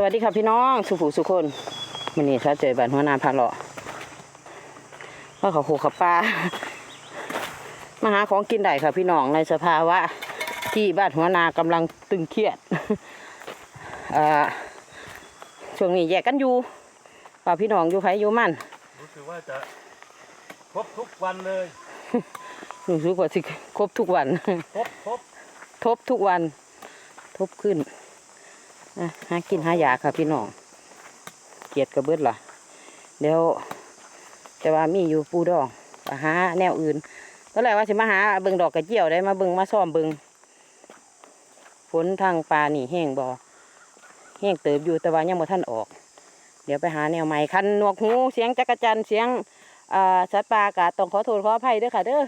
สวัสดีครับพี่น้องสุภูสุคนวันนี้ถ้าเจอบ้านหัวหน้าพาเลาะว่าเขาโคขับปลามาหาของกินได้ค่ะพี่น้องในสภาวะ ที่บ้านหัวหน้ากำลังตึงเครียดอ่าช่วงนี้แยกกันอยู่ป่าพี่น้องอยู่ไผอยู่มันรู้สึกว่าจะครบทุกวันเลยรู้สึกว่าสิครบทุกวันครบครบทบทุกวัน ทบขึ้นอะ หากินหายาค่ะพี่น้อง เกียดกระเบิดล่ะเดี๋ยวจะว่ามีอยู่ปูดองก็หาแนวอื่นตอนแรกว่าสิมาหาเบิงดอกกระเจียวได้มาเบิงมาซ่อมเบิงฝนทางปลานี่แห้งบ่แห้งเติบอยู่แต่ว่ายังบ่ท่านออก เดี๋ยวไปหาแนวใหม่คันหนวกหูเสียงจักรจันเสียงสัตว์ป่ากาต้องขอโทษขออภัยด้อค่ะเด้อ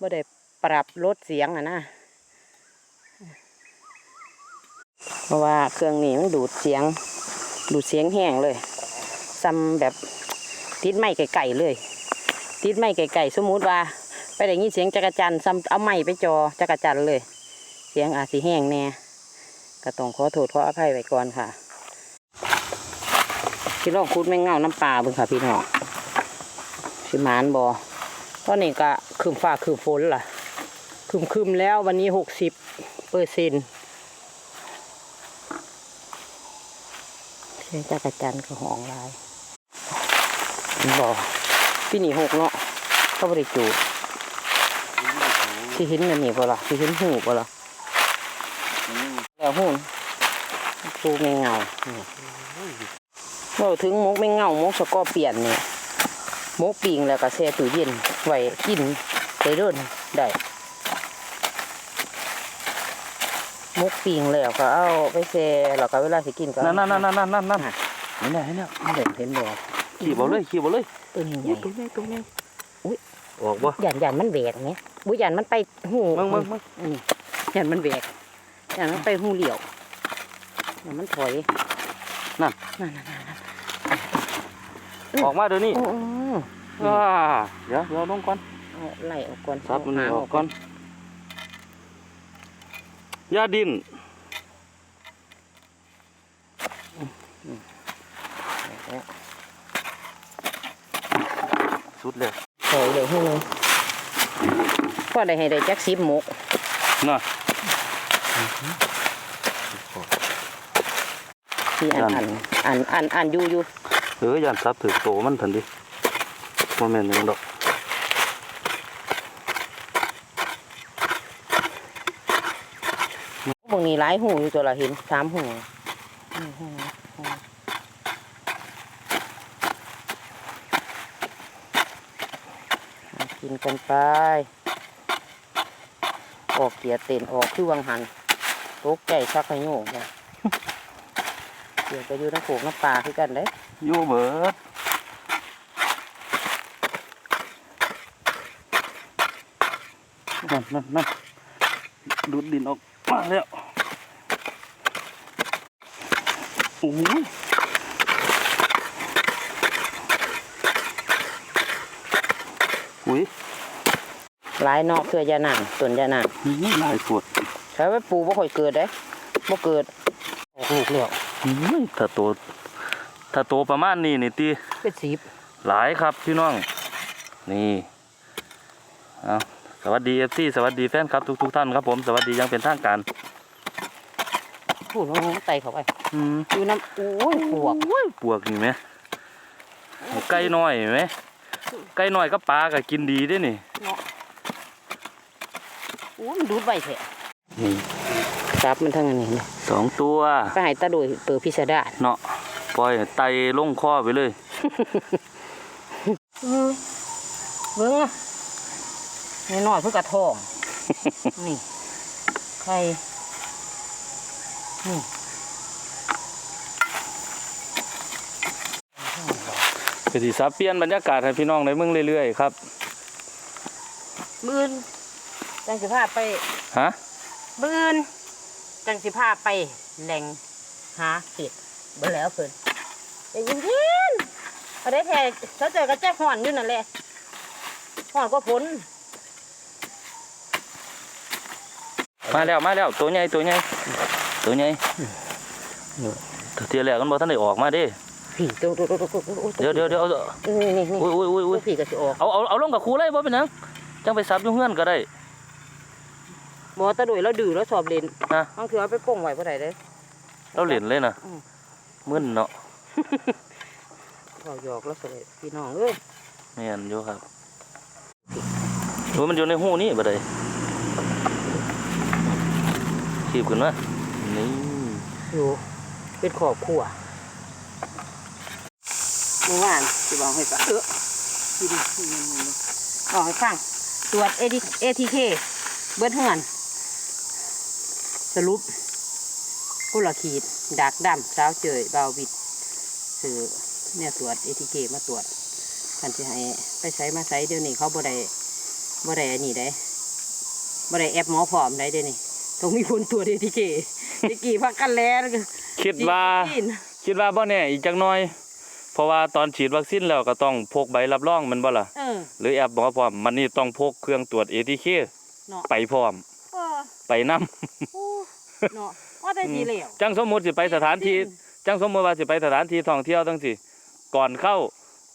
บ่ได้ปรับลดเสียงอะนะ เพราะว่าเครื่องนี้มันดูดเสียง ดูดเสียงแห้งเลยซ้ำแบบติดไม้ไก่ๆเลย ติดไม้ไก่ๆสมมุติว่า ไปได้ยินเสียงจักรจันซ้ำเอาไม้ไปจอจักรจันเลย เสียงอาจสิแห้งแน่ก็ต้องขอโทษขออภัยไว้ก่อนค่ะพี่น้องคุดแม่งเงาน้ำปลาเบิ่งค่ะพี่น้องสิมานบอตอนนี้ก็คืมฟ้าคืมฝนล่ะ คืมคืมแล้ววันนี้หกสิบเปอร์เซ็นต์ ใช้จักรจันทร์กับหองลายบอกพี่หนีหกเนาะเขาบริจูที่เห็นมันนี่บ่ล่ะที่เห็นหูบ่ล่ะแล้วหูปูไม่เงาเราถึงมกไม่เงามกสกอเปลี่ยนเนี่ยมกปิงแล้วก็แช่ตู้เย็นไว้กินไปเดินได้ มกปิงแล้วก็เอาไปแช่แล้วก็เวลาสิกินก็นั่นนั่นนั่นนั่นนั่นนั่นนี่เนี่ยนี่เนี่ยเห็นเห็นบ่ขี่บอลเลยขี่บอลเลยตัวนี้ใหอุ้ญ่ยตรงนี้ตรงนี้ออกบ่ยันยันมันแหวกเนี่ยบุยันมันไปหูมึงมึงมึงอืมยันมันแหวกยันมันไปหูเหลี่ยวยันมันถอยนั่นนั่นนั่นนั่นออกมาเดี๋ยวนี้โอ้โหว้าเดี๋ยวเดี๋ยวลงก่อนเอาไล่ออกก่อนซับมันนี่หาออกก่อน ยาดินสุดเลยถอยเลยให้เลยพอได้ให้ได้จักสิบหมกน่ะที่อันอันอันอันอันอยู่อยู่เออยันซับถือโตมันทันดิโมเมนต์หนึ่งดอก บางนี้หลายหูอยู่ตัวละเห็นสามหูอืมหูหูเอากินกันไป ออกเกียร์เต้นออกคือวังหันตกใจชักขยโยกเลยเกียร์ไปอยู่น้ำโขกน้ำปลาคือกันเด้อยู่เบิดนั่นนั่นนั่นดูดดินออกมาแล้ว โอ้ยอุ้ยหลายนอกเพื่อยาหนังต้นยาหนังนี่ลายสดใช้ไว้ปลูกบ่ค่อยเกิดเด้บ่เกิดออกลูกแล้วอุ้ยถ้าโตถ้าโตประมาณนี้นี่ตีเป็นสีบหลายครับพี่น้อง นี่เอาสวัสดีเอฟซีสวัสดีแฟนครับทุกทุกๆท่านครับผม สวัสดีอยังเป็นทางการพูดลงไตเข้าไป อืมอยู่น้ำโอ้ยปวกโอ้ยปวกนี่ไหมไก่น้อยไหมไก่น้อยก็ปลาก็กินดีเด้นี่เนาะโอ้ยมันดูดไปแท้นี่จับมันทั้งอันนี้เลยสองตัวไปให้ตาโดยเปิดพิสดารเนาะปล่อยให้ไตลงคอไปเลยเบิ้งอะน้อยๆเพื่อกระทอง นี่ ไข่ นี่ ก็สิสับเปลี่ยนบรรยากาศให้พี่น้องได้เมืองเรื่อยๆครับบืนจังสิพาไปฮะบืนจังสิพาไปแหล่งหาเห็ดเบิ่แล้วเพิ่นใจเย็นๆพอได้แท้เขาเจอก็แจ๊กห่อนอยู่นั่นแหละห่อนก็ฝนมาแล้วมาแล้วตัวใหญ่ตัวใหญ่ตัวใหญ่แต่เทียแรกมันบ่ทันได้ออกมาเด้ ผีตัวตัวตัวตัวตัวเดี๋ยวเดี๋ยวเดี๋ยวเอานี่นี่นี่อุ้ยอุ้ยอุ้ยอุ้ยผีก็สิออกเอาเอาเอาลงกับครูเลยบ่เป็นหยังจังไปซับอยู่เฮือนก็ได้บ่ตะดุยแล้วดื้อแล้วสอบเล่นฮะบางเทื่อเอาไปป่งไว้บ่ได้เด้เราเล่นเลยนะอืมมึนเนาะเขาหยอกแล้วสวยพี่น้องเอ้ยแม่นอยู่ครับโอ้ยมันอยู่ในหูนี่บ่ได้ขีบขึ้นมานี่อยู่เป็นครอบครัวเมื่อวานสิบอกให้ฟังเออที่ดิที่ดิบอกให้ฟังตรวจเอทีเอทีเคเบิดเฮือน สรุปกุละขีดดักดำสาวเจยเบาบิดสื่อเนี่ยตรวจเอทีเคมาตรวจกันที่ให้ไปใช้มาใช้เดี๋ยวนี้เขาบ่ได้บ่ได้อันนี้ได้บ่ได้แอปหมอพร้อมได้เดี๋ยวนี้ต้องมีคนตรวจเอทีเคตะกี้พักกันแล้วก็คิดว่าจีนคิดว่าบ่แน่อีกจักหน่อยเพ ราะว่าตอนฉีดวัคซีนแล้วก็ต้องพกใบรับรองแมันบ่ล่ะเออหรือแอปหมอพร้อมมันนี่ต้องพกเครื่องตรวจ ATK เนาะไปพร้อม เออไปนํโอ้เนาะว่าแต่สีเหลวจังสมมุติสิไปสถานที่จังสมมุติว่าสิไปสถานที่ท่องเที่ยวจังสิก่อนเข้า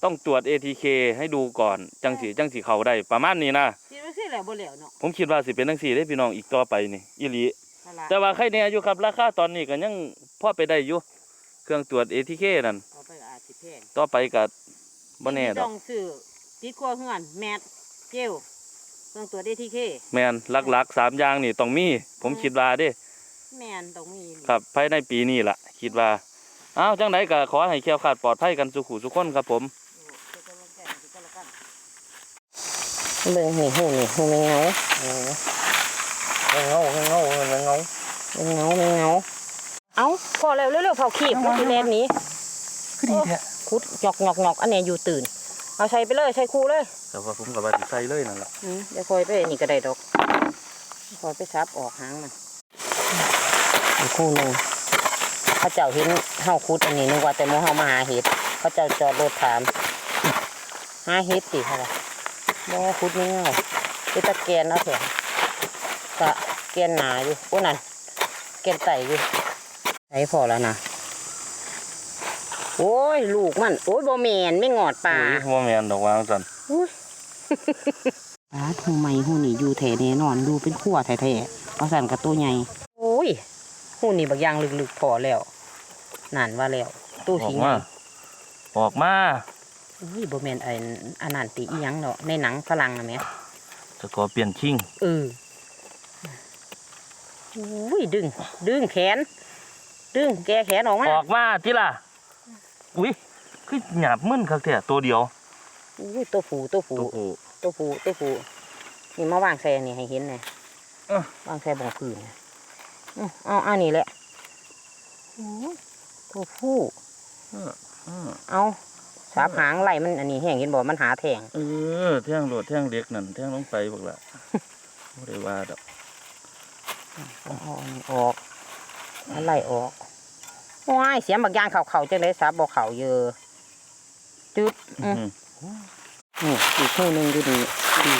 ต้องตรวจ ATK ให้ดูก่อนจังสิจังสิเข้าได้ประมาณนี้นะสีไม่ใช่เหลวบ่เหลวเนาะผมคิดว่าสิเป็นจังซี่เด้พี่น้องอีกต่อไปนี่อีหลีนั่นล่ะแต่ว่าใครเนี่ยอยู่ครับราคาตอนนี้ก็ยังพอไปได้อยู่เครื่องตรวจ ATK นั่นเอาไปก็อาจสิแพงต่อไปก็บ่แน่ดต้ออกงซื้อติดครัวเฮือนแมทเจลเครื่องตรวจเอทีเคแม่นหลักๆสามอย่างนี่ต้องมี ผมคิดว่าเด้ แมนต้องมีครับภายในปีนี้ล่ะ คิดว่าอ้าวจังไดก็ขอให้แคล้วคลาดปลอดภัยกันสุขุสุขคนครับผม เบิ่งนี่หูนี่หูไม่เงาเงาเงาเงาเงาไม่เงาไม่เงา เอาพอแล้วเร็วๆเผาขีบมันสิแลนหนี้ คือดีแท้คุดหยอกหยอกหยอกอันเนี้ยอยู่ตื่น เอาใช้ไปเลยใช้คู่เลย แต่ว่าผมกับว่าสิใส่เลยนั่นล่ะอืมเดี๋ยวคอยไปนี่ก็ได้ดอกคอยไปซับออกหางมันอีกคู่หนึ่งเขาเจ้าเห็นเฮาคุดอันนี้นึกว่าแต่โมเฮามาหาเห็ดเขาเจ้าจอดรถถามหาเห็ดสิค่ะโมคุดไม่ง่ายไปตะแกนเอาเถอะกะแกนหนาอยู่โอ้นั่นแกนไต่อยู่ใช้พอแล้วนะ โอ้ยลูกมัน โอ้ยโบแมนไม่งอดปลาอุ้ยบ่แม่นดอกวางซั่นปลาทูใหม่หูนี่อยู่แถแน่นอนดูเป็นขั้วแท้ๆเอาสั่นกับตัวใหญ่โอ้ยหูนี่บางอย่างลึกๆพอแล้วนานว่าแล้วตู้ออทิ้กงมาออกมาอุ้ยโบแมนไอ้อันนันติอีหยังเนาะในหนังฝรั่งนะแหม่สกอร์เปลี่ยนคิงเอออุ้ยดึง ดึงแขน ดึงแกแขนออกมาออกมาติล่ะ อุ้ยคือหยาบมึนคักแท้ตัวเดียวอุ้ยตัวผูตัวผูตัวผู้ตัวผูตัวผูนี่มาวางแซ่นี่ให้เห็นไงเอ้อวางแซ่บงพื้นเนี่ยอื้อเอาอันนี้แหละอุ้ยตัวผู้อือเอาสาบหางไหลมันอันนี้แห้งเห็นบ่มันหาแทงเออแท่งโหลดแท่งเล็กนั่นแท่งลงไปบักละบ่ได้ว่าดอกเอาเอาอันนี้ออกมันไหลออก ว้ายเสียงบางอย่างเข่าเข่าจังเลยสาบบ่เข่าเยอะจุดอืมอืมนี่อีกคู่หนึ่งดูดีดี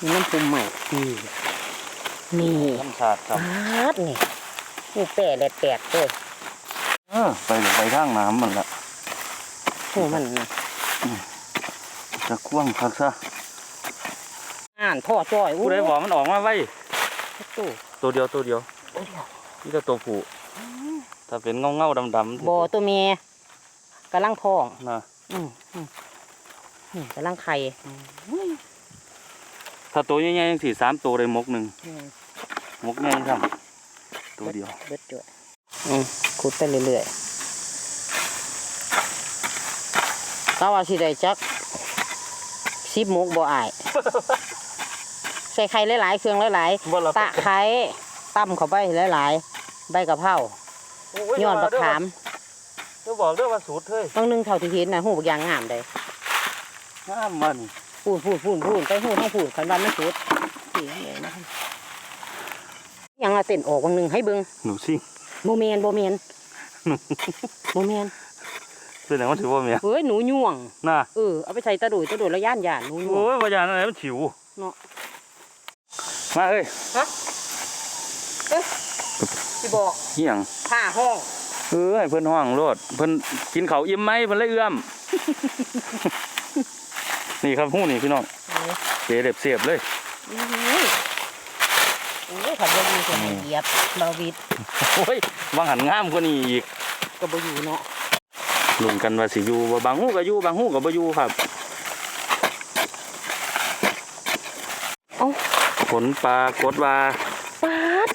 มีน้ำพุมใหม่ดีนี่ธรรมชาติครับปาดนี่นี่แปะแดดแปดเลยเออไปไปทางน้ำมันละหูมันนะจะคว่ำคักซะอ่านพ่อจ้อยผู้ใดบอกมันออกมาไว้ตู้ตัวเดียวตัวเดียวโอ้ยเดี๋ยวนี่จะตัวผู้ ถ้าเป็นเงาเงาดำดำบ่ตัวเมียกำลังท้องนะอืมอืมนี่กำลังไข่ถ้าตัวใหญ่ๆจังสี่สามตัวได้มกหนึ่งอืมมกใหญ่ครับตัวเดียวเบิดด้วยอืมขุดไปเรื่อยๆก็ว่าสิได้จักสิบมุกบ่อายใส่ไข่หลายๆเครื่องหลายบ่ละๆตะไคร้ตั้มเข้าไปหลายๆใบกะเพรา ยอดบักขามเดี๋ยวบอกเรื่องว่าสูตรเฮ้ยบางหนึงเท่าที่เห็นนะหูบักอยางงามเลยงามมันพูดพูดพูดพูดไปหูทั้งพูดขันวันไม่สุดสีเลยนะครับยังละเต้นออกบางหนึงให้เบิงหนูซิ่งโมเมนโมเมนโมเมนเป็นอย่างว่าถือว่าเมียเฮ้ยหนูย่วงน่ะเออเอาไปใส่ตะดุยตะดุยแล้วย่านย่านหนูย่วโอ้งยพยานอะไรมันฉิวเนาะมาเอ้ย ที่บอกเฮียงผ้าห้องเออให้เพิ่นห้องโลดเพิ่นกินข้าวอิ่มไหมเพิ่นเลยเอื้อม นี่ครับหู้นี่พี่น้องเสียเด็บเสียบเลยอุ้ยอุ้ยขับรถอยู่คนเหยียบเบาวิดโอ้ยบางหันงามกว่านี้อีกก็บ่อยู่เนาะลุ้นกันว่าสิอยู่บ่บางหู้ก็อยู่บางหู้ก็บ่อยู่ครับเอ้าผลปรากฏว่าปาด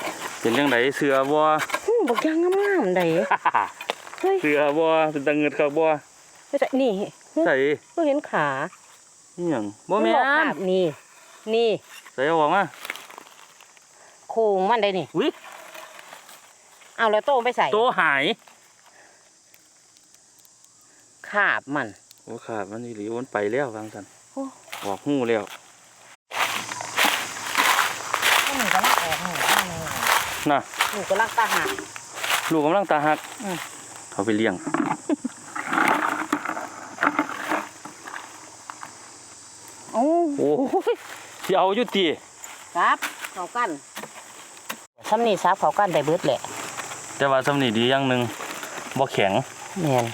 เป็นจังไดเสือบ่หูบักยางงามๆได้เฮ้ยเสือบ่เป็นตะเงิดครับบ่เฮ้ยนี่ใส่ก็เห็นขาอีหยังบ่แม่หลอกนภาพนี่ นี่ใส่เอาออกมาโครงมันได้นี่อุ้ยเอาแล้วโต้งไปใส่โตหายขาบมันโอ้ขาดมันอีหลีมันไปแล้ววางซั่นโอ้ออกหู้แล้ว หนูก็ลักออกหนู น่ะหนูก็ลักตาหักลูกกำลังตาหักอืมเอาไปเลี้ยงโอ้โอ้ยสิเอาอยู่ติครับเขากันซ้ำนี่ซับเขากันได้เบิดแหละ แต่ว่าสำนี่ดีอย่างหนึงบ่แข็งแม่น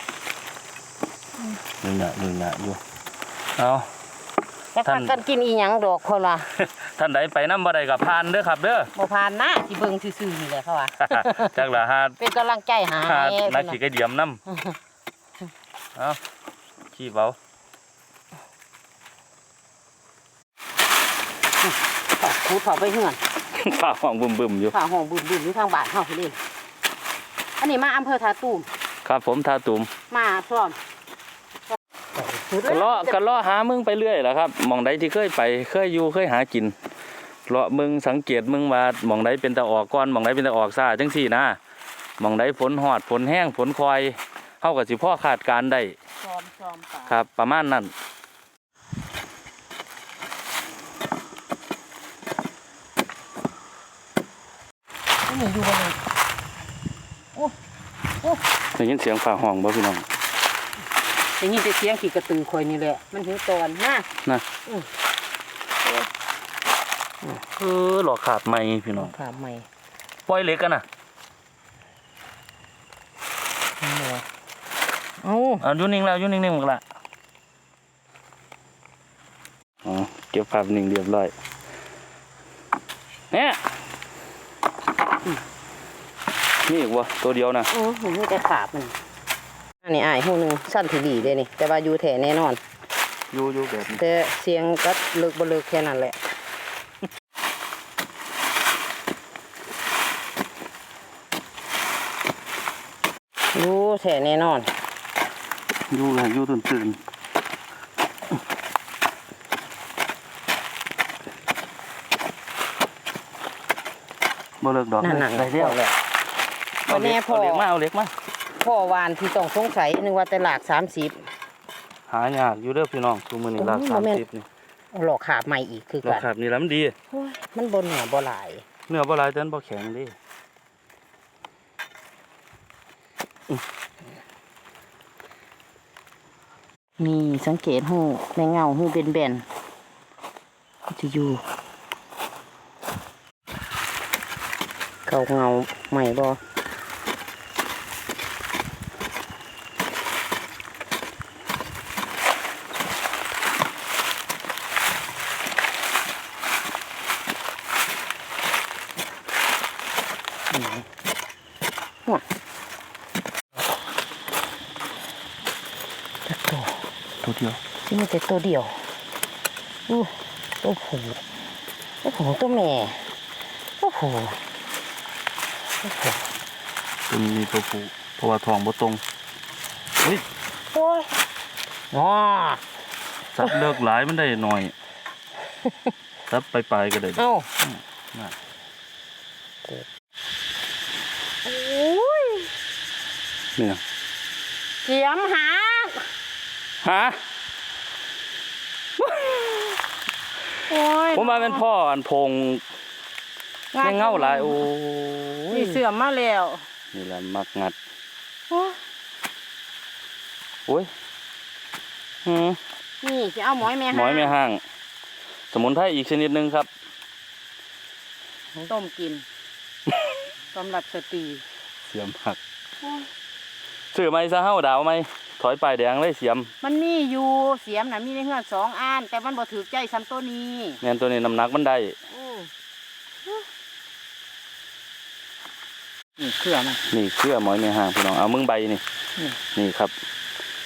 นึงน่ะนึงน่ะอยู่เอาแล้วท่าพันกกันกินอีหยังดอกคนละ ท่านใดไปนำบ่ได้ก็ผ่านเด้อครับเด้อบ่ผ่านนะที่เบิ่งซื่อๆนี่แหละเขาว่า จักละหาเป็นกำลังใจหาหาให้นักเพิ่นขี่น่ะกระเดียมนำเอาขี้เบาขอคูดเขาไปเฮือนฝ่าห้องบึมๆอยู่ฝ่าห้องบึ้มๆอยู่ทางบ้านเฮาพุ่นเองอันนี้มาอำเภอท่าตูมครับผมทาตุ่มมาพร้อมก็เลาะก็เลาะหามึงไปเรื่อยแหละครับหมองใดที่เคยไปเคยอยู่เคยหากิน เลาะมึงสังเกตมึงว่าหมองใดเป็นตะออกก่อนหมองใดเป็นตะออกซ่าจังซี่นะหมองใดฝนหอดฝนแห้งฝนคอยเฮาก็สิพ่อคาดการณ์ได้ซ้อมซ้อมป่าครับ ประมาณนั้นอันนี้อยู่บ่เลยได้ยินเสียงฝ่าห้องบ่พี่น้องได้ยินแต่เสียงขี่กระตือข่อยนี่แหละ มันหิวตอนนะนะ เออหลอกขาดไม่พี่น้องขาใหม่ปล่อยเหล็กกันน่ะเอ้าเอาอยู่นิ่งแล้วอยู่นิ่งๆหมดละอ๋อเก็บภาพนิ่งเรียบร้อยเนี่ยนี่อีกวะตัวเดียวนะเออมันมีแต่ขาบมันอันนี้อ้ายหูหนึงสั้นที่ดีเด้นี่ แต่ว่าอยู่แท้แน่นอน อยู่อยู่แบบนี้แต่เสียงกัดเลิกบ่เลิกแค่นั้นแหละ อยู่ แท้แน่นอน อยู่เลยอยู่ตื่นตื่นบ่เลิกดอกนั่นๆได้แล้วพอแล้วเอาเหล็กวันนี้พอเอาเหล็กมาเอาเหล็กมาพ่อวานที่ต้องสงสัยนึกว่าแต่หลากสามสิบหายากอยู่เด้อพี่น้องทุกมื้อนี้ราโอ้ยคาบ่แม่นสิบนี่หลอกขาบใหม่อีกคือรากันคานี่แหล้วมันดีโอ้ยมันบนเหนือบ่หลายเนื้อบ่หลายแต่มันบ่แข็งเดิ นี่สังเกตหูในเงาหูเป็นแบนจะอยู่เขาเงาใหม่บ่หนหัวจักตัว ตัวเดียวที่มีแต่ตัวเดียวอู้ตัวผูตัวผูตัวแม่ตัวผูตัวผูตัวนี้ตัวผู้เพราะว่าทองบ่ตรงเฮ้ยโอ้ยอ๋อซับเลิกหลายมันได้หน่อยซับไปลายๆก็ได้เอ้าน่ะโอ้ยเนี่ยเจียมหา ฮะโอ้ยผมมาเป็นพ่ออันพงแม่งเงาหลายโอ้ยนี่เสื่อมมาแล้วนี่แหละมักงัดโอ้ยโอ้ยหืมนี่จะเอาหมอยแม่หมอยไม่ห้าง สมุนไพรอีกชนิดหนึ่งครับ ต้มกินสำหรับสตรีเสียมหักโอ้ยซื้อไหมซะเฮาดาวไหม ถอยป้ายแดงเลยเสียม มันมีอยู่เสียมน่ะมีในเฮือนสองอันแต่มันบ่ถือใจซ้ำตัวนี้แม่นตัวนี้น้ำหนักมันได้อือนี่เครือมัน นี่เครือหมอยแม่ห่างพี่น้องเอามึงใบนี่ นี่ นี่ครับ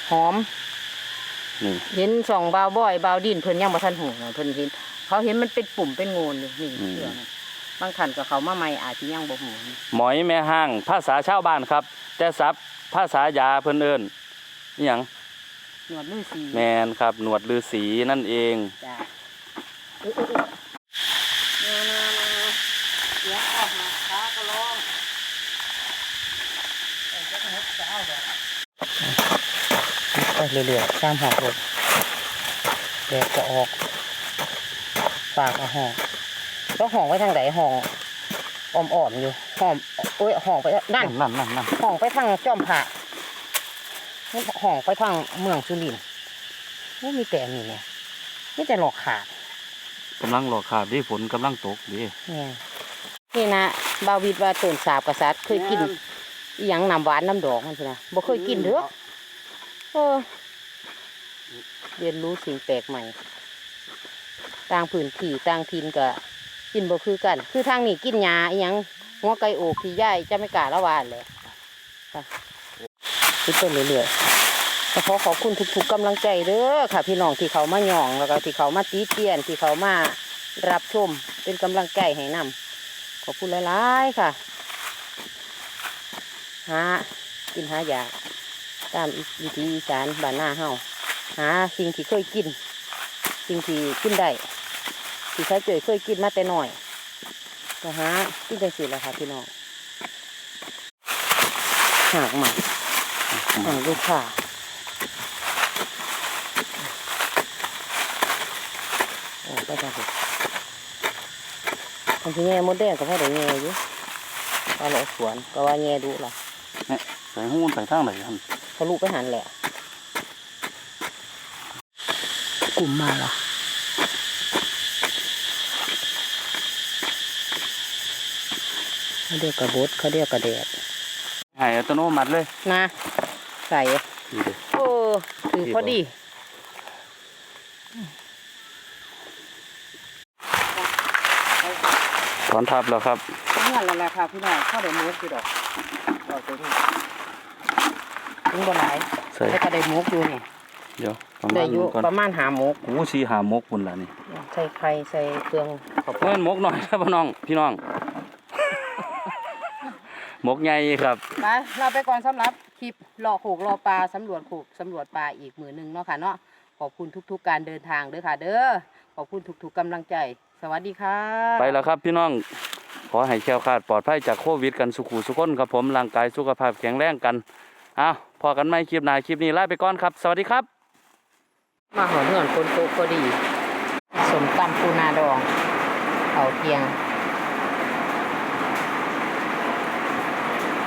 หอม นี่ เห็นสองบาวบอยบาวดินเพิ่นยังบ่ทันหูนะเพิ่นเห็น เขาเห็นมันเป็นปุ่มเป็นโงนอยู่นี่เครือมันบางท่านก็เขามาใหม่อาจสิยังบ่หูหมอยแม่ห่าง ภาษาชาวบ้านครับ แต่ศัพท์ภาษายาเพิ่นเอิ้น อิหยังหนวดลือสีแมนครับ หนวดฤาษีนั่นเองจ้ะอุ๊ยๆๆมาๆๆเสียงออกมาขาก็ร้องไปเรื่อยๆตามหอกรถแดดจะออกฝากเอาห้องแล้วห้องไว้ทางไหนห้องอ้อมๆอยู่ห้องโอ้ยห้องไปนั่นนั่นนั่นนั่นห้องไปทางจอมผา ห้องไปทางเมืองสุรินทร์ไม่มีแต่นี่เนี่ยนี่แต่หลอกขาดกำลังรอขาดดิฝนกำลังตกดิเนี่ยนี่นะบาวิดว่าต้นสาบกษัตริย์เคยกินอหยังน้ำหวานน้ำดอกมันสินะบ่เคยกินเด้อเออเรียนรู้สิ่งแปลกใหม่ต่างพื้นที่ต่างถิ่นก็กินบ่คือกัน คือทางนี้กินหญ้าอหยังหัวไก่โอกที่ย่ายจะไม่กล้าละวานเลย ค่ะคิดไปเรื่อยๆก็ขอขอบคุณทุกๆกำลังใจเด้อค่ะ พี่น้องที่เขามาหย่องแล้วก็ที่เขามาตีเตียนที่เขามารับชมเป็นกำลังใจให้นำขอบคุณหลายๆค่ะหากินหาอยากตามวิถีอีสานบ้านหน้าเฮาหาสิ่งที่เคยกิน สิ่งที่กินได้ที่ใช้เจยเคยกินมาแต่น้อยก็หากินจังสิแหละค่ะพี่น้องหากหมักหา ลูกค้าโอ้ไปจังสิมันที่แง่มดแดงก็พอได้แง่อยู่ปลาหลอกสวนก็ว่าแง่ดูล่ะใส่หูนใส่ทางไหนครับทะลุไปหันแหละกลุ่มมาล่ะเขาเรียกกระบดเขาเรียกกระแดดหายอัตโนมัติเลยนะ ใส่นี่เด้อ โอ้ถือพอดีถอนทับแล้วครับเงื่อนแล้วแหละค่ะพี่น้องเข้าได้มุกอยู่ดอกเราไปดูถึงบ่หลายใส่แต่ก็ได้มุกอยู่นี่เดี๋ยวประได้มาณอยู่นี้ก่อนประมาณหามุกโอ้สีหามกบุญละนี่ใส่ไข่ใส่เครื่องขอบเงินมกหน่อยครับพี่น้องพี่น้อง มกใหญ่ครับ ไปเราไปก่อนสำหรับค ลิปรอโขกรอปลาสำรวจโขกสำรวจปลาอีกมือหนึ่งเนาะค่ะเนาะขอบคุณทุก ๆ การเดินทางเด้อค่ะ เด้อขอบคุณทุกๆกำลังใจ สวัสดีค่ะ ไปแล้วครับพี่น้อง ขอให้แคล้วคลาดปลอดภัยจากโควิดกันสุขุสุขนครับผมร่างกายสุขภาพแข็งแรงกันอ้าวพอกันไหมคลิปหน้าคลิปนี้ลาไปก่อนครับ สวัสดีครับ มาหอเหือนคนโตกพอดี สมตำปูนาดอง เอาเทียง